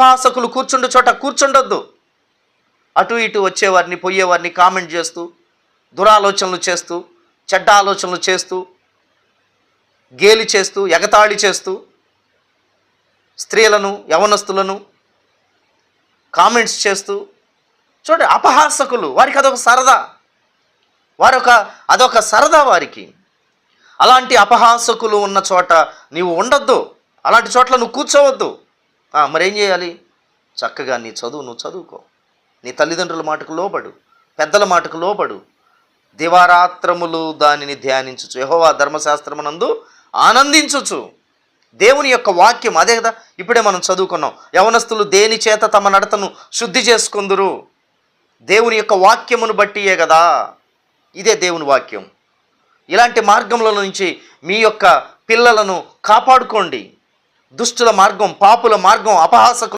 అపహాసకులు కూర్చుండు చోట కూర్చుండొద్దు. అటు ఇటు వచ్చేవారిని పోయేవారిని కామెంట్ చేస్తూ దురాలోచనలు చేస్తూ చెడ్డ ఆలోచనలు చేస్తూ గేలి చేస్తూ ఎగతాళి చేస్తూ స్త్రీలను యవనస్తులను కామెంట్స్ చేస్తూ చూడండి అపహాసకులు వారికి అదొక సరదా. వారొక అదొక సరదా వారికి. అలాంటి అపహాసకులు ఉన్న చోట నీవు ఉండొద్దు. అలాంటి చోట్ల నువ్వు కూర్చోవద్దు. మరేం చేయాలి? చక్కగా నీ చదువు నువ్వు చదువుకో. నీ తల్లిదండ్రుల మాటకు లోబడు పెద్దల మాటకు లోబడు. దివారాత్రములు దానిని ధ్యానించుచు. యహోవా ధర్మశాస్త్రమునందు ఆనందించుచు. దేవుని యొక్క వాక్యం అదే కదా? ఇప్పుడే మనం చదువుకున్నాం. యవనస్తులు దేని చేత తమ నడతను శుద్ధి చేసుకుందురు? దేవుని యొక్క వాక్యమును బట్టియే కదా? ఇదే దేవుని వాక్యం. ఇలాంటి మార్గంలో నుంచి మీ యొక్క పిల్లలను కాపాడుకోండి. దుష్టుల మార్గం పాపుల మార్గం అపహాసకు